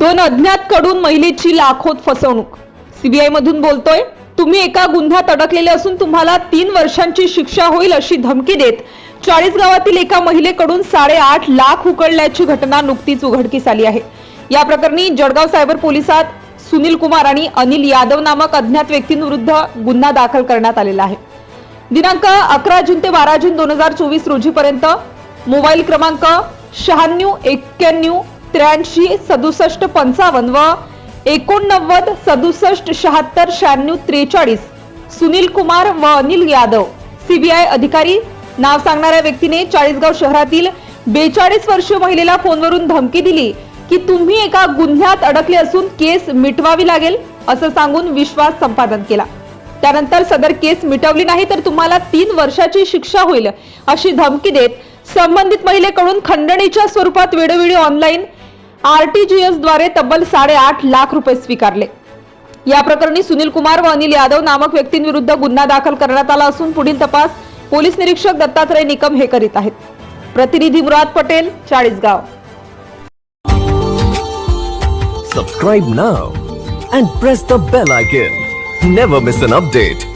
दोन अज्ञात कडून महिलेची लाखोत फसवणूक. सीबीआय मधून बोलतोय तुम्ही एका गुन्ह्यात अडकलेले असून तुम्हाला तीन वर्षांची शिक्षा होईल अशी धमकी देत चाळीस गावातील एका महिलेकडून साडेआठ लाख उकळल्याची घटना नुकतीच उघडकीस आली आहे. या प्रकरणी जळगाव सायबर पोलिसात सुनील कुमार आणि अनिल यादव नामक अज्ञात व्यक्तींविरुद्ध गुन्हा दाखल करण्यात आलेला आहे. दिनांक अकरा जून ते बारा जून दोन हजार चोवीस रोजीपर्यंत मोबाईल क्रमांक शहाण्णव एक्क्याण्णव त्र्याऐंशी सदुसष्ट पंचावन्न व एकोणनव्वद सदुसष्ट शहात्तर शहाण्णव त्रेचाळीस. सुनील कुमार व अनिल यादव. सीबीआय अधिकारी. नाव सांगणाऱ्या व्यक्तीने चाळीसगाव शहरातील बेचाळीस वर्षीय महिलेला फोनवरून धमकी दिली की तुम्ही एका गुन्ह्यात अडकले असून केस मिटवावी लागेल असं सांगून विश्वास संपादन केला. त्यानंतर सदर केस मिटवली नाही तर तुम्हाला तीन वर्षाची शिक्षा होईल अशी धमकी देत संबंधित महिलेकडून खंडणीच्या स्वरूपात वेळोवेळी ऑनलाईन आरटीजीएसद्वारे तब्बल साडेआठ लाख रुपये स्वीकारले. या प्रकरणी सुनील कुमार व अनिल यादव नामक व्यक्तींविरुद्ध गुन्हा दाखल करण्यात आला असून पुढील तपास पोलीस निरीक्षक दत्तात्रय निकम हे करीत आहेत. प्रतिनिधी Murad Patel Chalisgaon. Subscribe now and press the bell icon never miss an update